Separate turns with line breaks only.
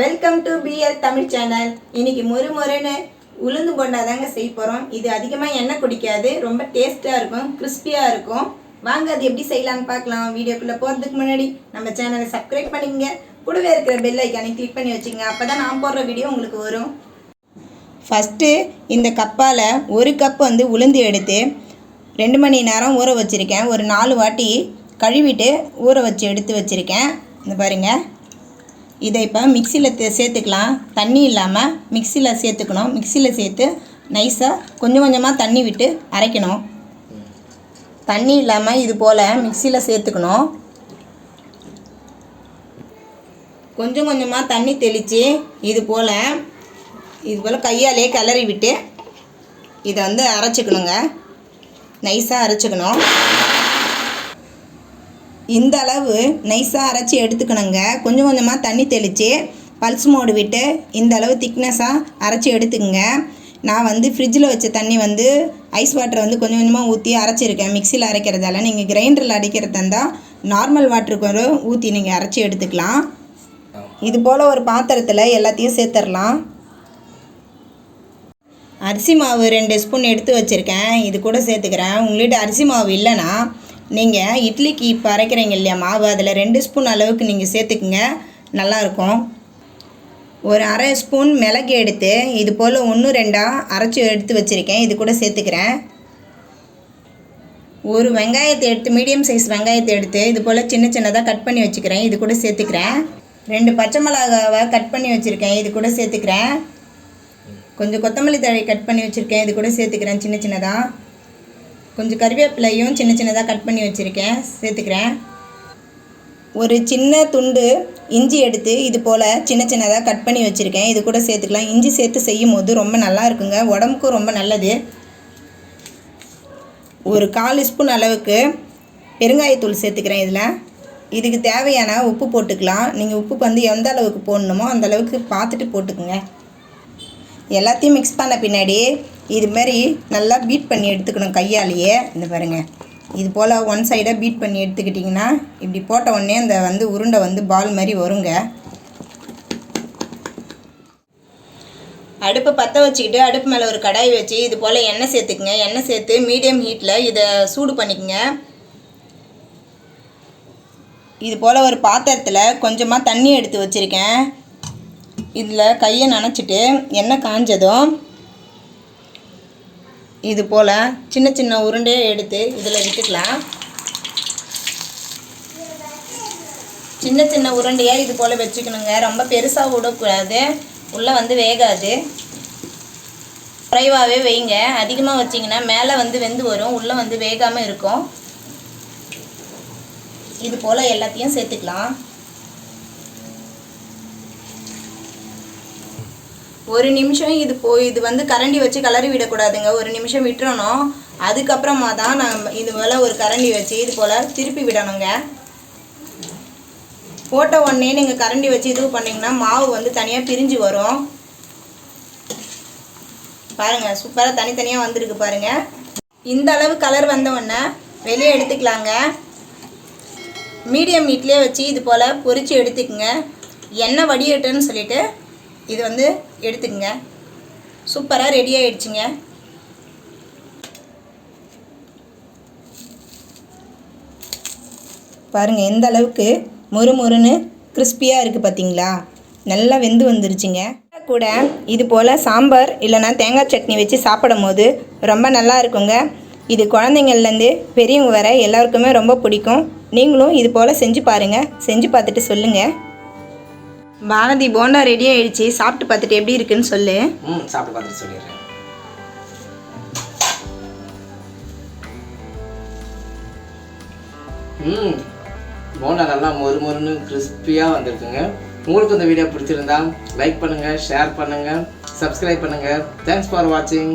Welcome to PL Tamil channel இன்னைக்கு மொறு மொறுன்னு உளுந்து போண்டா தாங்க செய்ய போகிறோம் இது அதிகமாக எண்ணெய் குடிக்காது. ரொம்ப டேஸ்ட்டாக இருக்கும் கிறிஸ்பியாக இருக்கும். வாங்க அது எப்படி செய்யலாம்னு பார்க்கலாம். வீடியோக்குள்ளே போகிறதுக்கு முன்னாடி நம்ம சேனலை சப்ஸ்கிரைப் பண்ணிக்கங்க. கூடவே இருக்கிற பெல் ஐக்கானை கிளிக் பண்ணி வச்சுங்க அப்போ தான் நான் போடுற வீடியோ உங்களுக்கு வரும். ஃபஸ்ட்டு இந்த கப்பால் ஒரு கப் வந்து உளுந்து எடுத்து ரெண்டு மணி நேரம் ஊற வச்சுருக்கேன். ஒரு நாலு வாட்டி கழுவிட்டு ஊற வச்சு எடுத்து வச்சுருக்கேன். இந்த பாருங்கள் இதை இப்போ மிக்சியில் சேர்த்துக்கலாம். தண்ணி இல்லாமல் மிக்சியில் சேர்த்துக்கணும். மிக்சியில் சேர்த்து நைஸாக கொஞ்சம் கொஞ்சமாக தண்ணி விட்டு அரைக்கணும். தண்ணி இல்லாமல் இது போல் மிக்சியில் சேர்த்துக்கணும். கொஞ்சம் கொஞ்சமாக தண்ணி தெளித்து இது போல் இது போல் கையாலே கிளறி விட்டு இதை வந்து அரைச்சிக்கணுங்க. நைஸாக அரைச்சிக்கணும். இந்த அளவு நைஸாக அரைச்சி எடுத்துக்கணுங்க. கொஞ்சம் கொஞ்சமாக தண்ணி தெளித்து பல்ஸ் மோடு விட்டு இந்த அளவு திக்னஸாக அரைச்சி எடுத்துக்கங்க. நான் வந்து ஃப்ரிட்ஜில் வச்ச தண்ணி வந்து ஐஸ் வாட்டரை வந்து கொஞ்சம் கொஞ்சமாக ஊற்றி அரைச்சிருக்கேன். மிக்சியில் அரைக்கிறதால நீங்கள் கிரைண்டரில் அடிக்கிறதா இருந்தால் நார்மல் வாட்டருக்கு ஒரு ஊற்றி நீங்கள் அரைச்சி எடுத்துக்கலாம். இது போல் ஒரு பாத்திரத்தில் எல்லாத்தையும் சேர்த்துடலாம் அரிசி மாவு ரெண்டு ஸ்பூன் எடுத்து வச்சுருக்கேன். இது கூட சேர்த்துக்கிறேன். உங்கள்கிட்ட அரிசி மாவு இல்லைன்னா நீங்கள் இட்லிக்கு இப்போ அரைக்கிறீங்க இல்லையா மாவு? அதில் ரெண்டு ஸ்பூன் அளவுக்கு நீங்கள் சேர்த்துக்குங்க. நல்லாயிருக்கும். ஒரு அரை ஸ்பூன் மிளகு எடுத்து இது போல் ஒன்று ரெண்டாக அரைச்சி எடுத்து வச்சுருக்கேன். இது கூட சேர்த்துக்கிறேன். ஒரு வெங்காயத்தை எடுத்து மீடியம் சைஸ் வெங்காயத்தை எடுத்து இது போல் சின்ன சின்னதாக கட் பண்ணி வச்சுக்கிறேன். இது கூட சேர்த்துக்கிறேன். ரெண்டு பச்சை மிளகாவை கட் பண்ணி வச்சுருக்கேன். இது கூட சேர்த்துக்கிறேன். கொஞ்சம் கொத்தமல்லி தழை கட் பண்ணி வச்சுருக்கேன். இது கூட சேர்த்துக்கிறேன் சின்ன சின்னதாக கொஞ்சம் கறிவேப்பிலையும் சின்ன சின்னதாக கட் பண்ணி வச்சுருக்கேன் சேர்த்துக்கிறேன். ஒரு சின்ன துண்டு இஞ்சி எடுத்து இது போல் சின்ன சின்னதாக கட் பண்ணி வச்சுருக்கேன். இது கூட சேர்த்துக்கலாம். இஞ்சி சேர்த்து செய்யும் போது ரொம்ப நல்லா இருக்குங்க. உடம்புக்கும் ரொம்ப நல்லது. ஒரு கால் ஸ்பூன் அளவுக்கு பெருங்காயத்தூள் சேர்த்துக்கிறேன் இதில். இதுக்கு தேவையான உப்பு போட்டுக்கலாம். நீங்கள் உப்பு வந்து எந்த அளவுக்கு போடணுமோ அந்த அளவுக்கு பார்த்துட்டு போட்டுக்குங்க. எல்லாத்தையும் மிக்ஸ் பண்ண பின்னாடி இது மாதிரி நல்லா பீட் பண்ணி எடுத்துக்கணும் கையாலேயே. இந்த பாருங்கள் இது போல் ஒன் சைடாக பீட் பண்ணி எடுத்துக்கிட்டிங்கன்னா இப்படி போட்ட உடனே அந்த வந்து உருண்டை வந்து பால் மாதிரி வருங்க. அடுப்பை பற்ற வச்சுக்கிட்டு அடுப்பு மேலே ஒரு கடாய் வச்சு இது போல் எண்ணெய் சேர்த்துக்குங்க. எண்ணெய் சேர்த்து மீடியம் ஹீட்டில் இதை சூடு பண்ணிக்கங்க. இது போல் ஒரு பாத்திரத்தில் கொஞ்சமாக தண்ணி எடுத்து வச்சுருக்கேன். இதில் கையை நனைச்சிட்டு எண்ணெய் காஞ்சதும் இது போல் சின்ன சின்ன உருண்டையை எடுத்து இதில் விட்டுக்கலாம். சின்ன சின்ன உருண்டையாக இது போல் வச்சுக்கணுங்க. ரொம்ப பெருசாக விடக்கூடாது. உள்ளே வந்து வேகாது. குறைவாகவே வைங்க. அதிகமாக வச்சிங்கன்னா மேலே வந்து வெந்து வரும். உள்ளே வந்து வேகாமல் இருக்கும். இது போல் எல்லாத்தையும் சேர்த்துக்கலாம். ஒரு நிமிஷம் இது போ இது வந்து கரண்டி வச்சு கலரி விடக்கூடாதுங்க. ஒரு நிமிஷம் விட்டுறணும். அதுக்கப்புறமா தான் நம்ம இது போல் ஒரு கரண்டி வச்சு இது போல் திருப்பி விடணுங்க. போட்ட உடனே நீங்கள் கரண்டி வச்சு இது பண்ணிங்கன்னா மாவு வந்து தனியாக பிரிஞ்சு வரும். பாருங்கள் சூப்பராக தனித்தனியாக வந்திருக்கு பாருங்கள் இந்த அளவு கலர் வந்தவுடனே வெளியே எடுத்துக்கலாங்க. மீடியம் ஹீட்லேயே வச்சு இது போல் பொரித்து எடுத்துக்கங்க. எண்ணெய் வடியட்டுன்னு சொல்லிட்டு இது வந்து எடுத்துக்கங்க. சூப்பராக ரெடி ஆகிடுச்சிங்க பாருங்கள் எந்த அளவுக்கு மொறு மொறுன்னு கிறிஸ்பியாக இருக்குது பார்த்தீங்களா நல்லா வெந்து வந்துருச்சுங்க. கூட இது போல் சாம்பார் இல்லைன்னா தேங்காய் சட்னி வச்சு சாப்பிடும் போது ரொம்ப நல்லா இருக்குங்க. இது குழந்தைங்கள்லேருந்து பெரியவங்க வர எல்லாருக்குமே ரொம்ப பிடிக்கும். நீங்களும் இது போல் செஞ்சு பாருங்கள் செஞ்சு பார்த்துட்டு சொல்லுங்கள் பாரதி போண்டா ரெடி ஆயிடுச்சு. சாப்பிட்டு பார்த்துட்டு எப்படி இருக்குன்னு சொல்லு.
ம் சாப்பிட்டு பார்த்துட்டு சொல்லிடுறேன். ம் போண்டா நல்லா மொறு மொறுன்னு கிறிஸ்பியாக வந்திருக்குங்க. உங்களுக்கு இந்த வீடியோ பிடிச்சிருந்தா லைக் பண்ணுங்கள் ஷேர் பண்ணுங்கள் சப்ஸ்கிரைப் பண்ணுங்கள் தேங்க்ஸ் ஃபார் வாட்சிங்